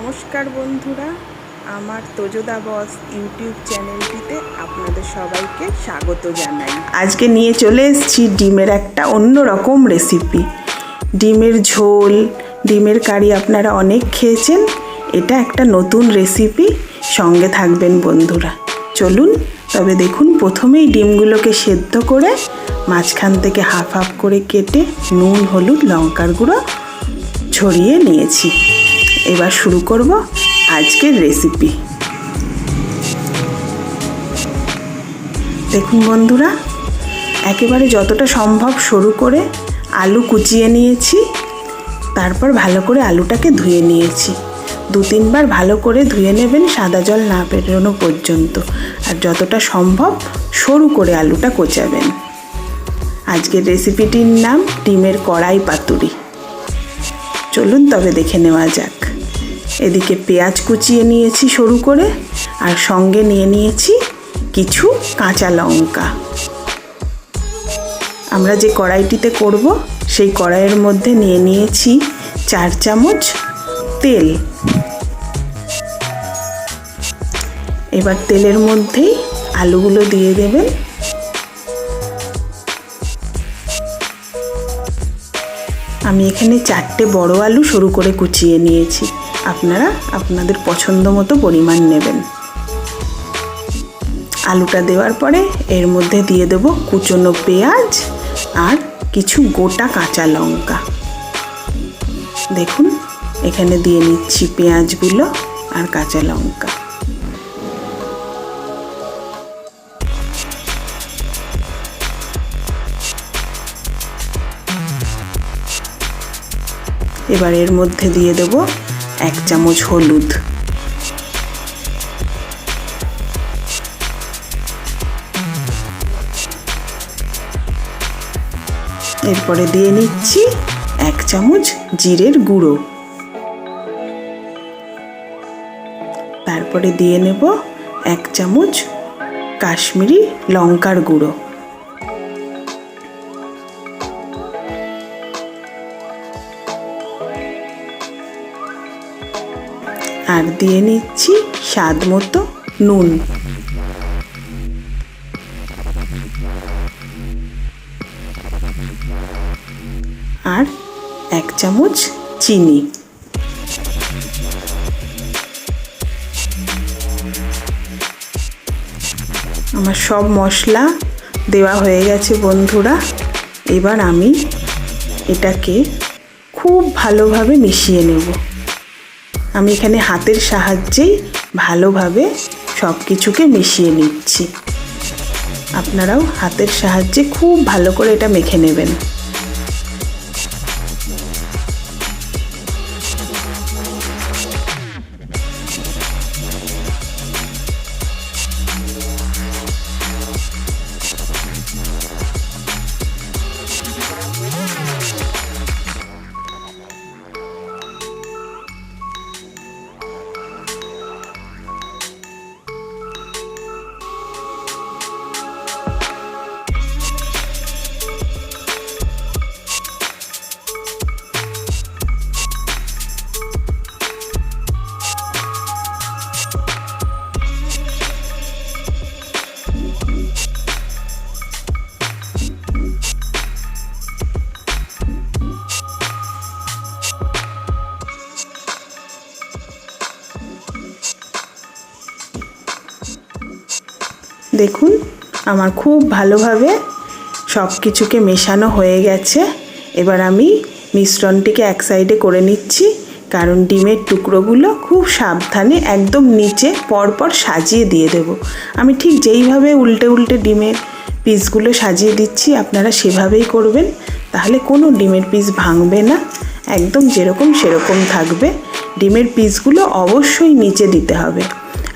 নমস্কার বন্ধুরা, আমার তোজোদা বস ইউটিউব চ্যানেলটিতে আপনাদের সবাইকে স্বাগত জানাই। আজকে নিয়ে চলে এসেছি ডিমের একটা অন্য রকম রেসিপি ডিমের ঝোল, ডিমের কারি আপনারা অনেক খেয়েছেন, এটা একটা নতুন রেসিপি সঙ্গে থাকবেন বন্ধুরা। চলুন, তবে দেখুন, প্রথমেই ডিমগুলোকে সেদ্ধ করে মাঝখান থেকে হাফ হাফ করে কেটে নুন, হলুদ, লঙ্কার গুঁড়ো ছড়িয়ে নিয়েছি। এবার শুরু করব আজকের রেসিপি দেখুন বন্ধুরা, একেবারে যতটা সম্ভব সরু করে আলু কুচিয়ে নিয়েছি, তারপর ভালো করে আলুটাকে ধুয়ে নিয়েছি। দু তিনবার ভালো করে ধুয়ে নেবেন সাদা জল না বেরোনো পর্যন্ত। আর যতটা সম্ভব সরু করে আলুটা কোচাবেন। আজকের রেসিপিটির নাম ডিমের কড়াই পাতুরি। চলুন তবে দেখে নেওয়া যাক। এদিকে পেঁয়াজ কুচিয়ে নিয়েছি সরু করে, আর সঙ্গে নিয়ে নিয়েছি কিছু কাঁচা লঙ্কা। আমরা যে কড়াইটিতে করব, সেই কড়াইয়ের মধ্যে নিয়ে নিয়েছি চার চামচ তেল। এবার তেলের মধ্যেই আলুগুলো দিয়ে দেবেন। আমি এখানে চারটে বড় আলু সরু করে কুচিয়ে নিয়েছি। আপনারা আপনাদের পছন্দ মতো পরিমাণ নেবেন। আলুটা দেওয়ার পরে এর মধ্যে দিয়ে দেব কুচনো পেঁয়াজ আর কিছু গোটা কাঁচা লঙ্কা। দেখুন, এখানে দিয়ে নিচ্ছি পেঁয়াজগুলো আর কাঁচা লঙ্কা। এবার এর মধ্যে দিয়ে দেব এক চামচ হলুদ। এরপরে দিয়ে নিচ্ছি এক চামচ জিরের গুঁড়ো। তারপরে দিয়ে নেব এক চামচ কাশ্মীরি লঙ্কার গুঁড়ো। আর দিয়ে নিচ্ছি, স্বাদ মতো নুন। আর এক চামচ চিনি। আমার সব মশলা দেওয়া হয়ে গেছে বন্ধুরা। এবার আমি এটাকে খুব ভালোভাবে মিশিয়ে নেব। আমি এখানে হাতের সাহায্যেই ভালোভাবে সব কিছুকে মিশিয়ে নিচ্ছি। আপনারাও হাতের সাহায্যে খুব ভালো করে এটা মেখে নেবেন। দেখুন, আমার খুব ভালোভাবে সব কিছুকে মেশানো হয়ে গেছে। এবার আমি মিশ্রণটিকে এক সাইডে করে নিচ্ছি, কারণ ডিমের টুকরোগুলো খুব সাবধানে একদম নিচে পরপর সাজিয়ে দিয়ে দেব। আমি ঠিক যেইভাবে উল্টে উল্টে ডিমের পিসগুলো সাজিয়ে দিচ্ছি, আপনারা সেভাবেই করবেন, তাহলে কোনো ডিমের পিস ভাঙবে না। একদম যেরকম সেরকম থাকবে। ডিমের পিসগুলো অবশ্যই নিচে দিতে হবে।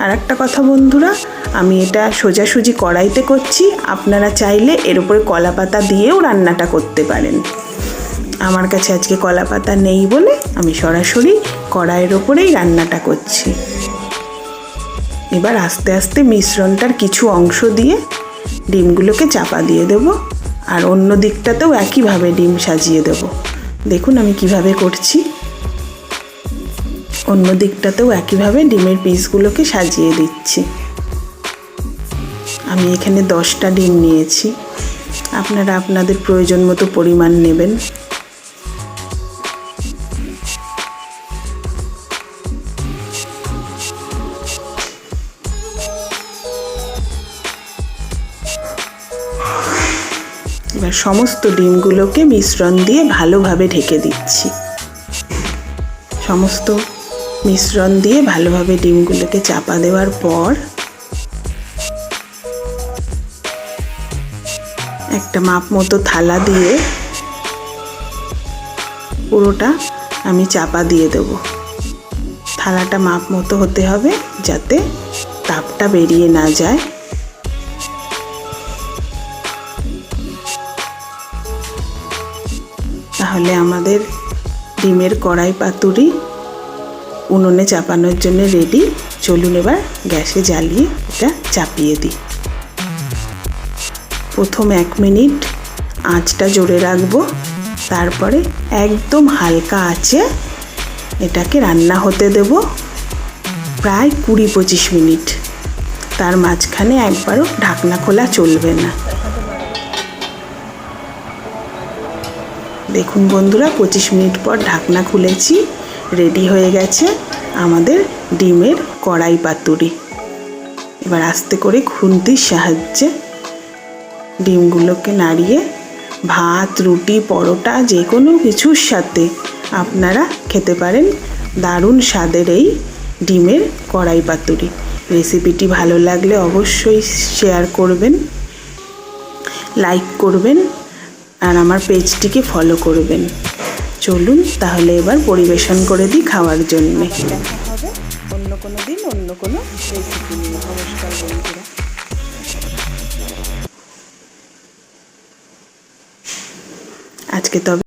আর একটা কথা বন্ধুরা, আমি এটা সোজাসুজি কড়াইতে করছি, আপনারা চাইলে এর উপরে কলা পাতা দিয়েও রান্নাটা করতে পারেন। আমার কাছে আজকে কলা পাতা নেই বলে আমি সরাসরি কড়াইয়ের ওপরেই রান্নাটা করছি। এবার আস্তে আস্তে মিশ্রণটার কিছু অংশ দিয়ে ডিমগুলোকে চাপা দিয়ে দেব, আর অন্য দিকটাতেও একইভাবে ডিম সাজিয়ে দেব। দেখুন আমি কীভাবে করছি। অন্য দিকটাতেও একইভাবে ডিমের পিসগুলোকে সাজিয়ে দিচ্ছি। আমি এখানে দশটা ডিম নিয়েছি। আপনারা আপনাদের প্রয়োজন মতো পরিমাণ নেবেন। এবার সমস্ত ডিমগুলোকে মিশ্রণ দিয়ে ভালোভাবে ঢেকে দিচ্ছি। সমস্ত মিশ্রণ দিয়ে ভালোভাবে ডিমগুলোকে চাপা দেওয়ার পর একটা মাপ মতো থালা দিয়ে পুরোটা আমি চাপা দিয়ে দেব। থালাটা মাপ মতো হতে হবে যাতে তাপটা বেরিয়ে না যায়। তাহলে আমাদের ডিমের কড়াই পাতুরি উনুনে চাপানোর জন্য রেডি চলুন এবার গ্যাসে জ্বালিয়ে এটা চাপিয়ে দিই। প্রথম এক মিনিট আঁচটা জোরে রাখব। তারপরে একদম হালকা আঁচে এটাকে রান্না হতে দেব। প্রায় কুড়ি পঁচিশ মিনিট। তার মাঝখানে একবারও ঢাকনা খোলা চলবে না। দেখুন বন্ধুরা, পঁচিশ মিনিট পর ঢাকনা খুলেছি। রেডি হয়ে গেছে আমাদের ডিমের কড়াই পাতুরি। এবার আস্তে করে খুন্তির সাহায্যে ডিমগুলোকে নাড়িয়ে ভাত, রুটি, পরোটা যে কোনো কিছুর সাথে আপনারা খেতে পারেন দারুণ স্বাদের এই ডিমের কড়াই পাতুরি। রেসিপিটি ভালো লাগলে অবশ্যই শেয়ার করবেন, লাইক করবেন আর আমার পেজটিকে ফলো করবেন। চলুন তাহলে এবার পরিবেশন করে দিই খাওয়ার জন্য। হবে অন্য কোনো দিন অন্য কোনো আজকে তবে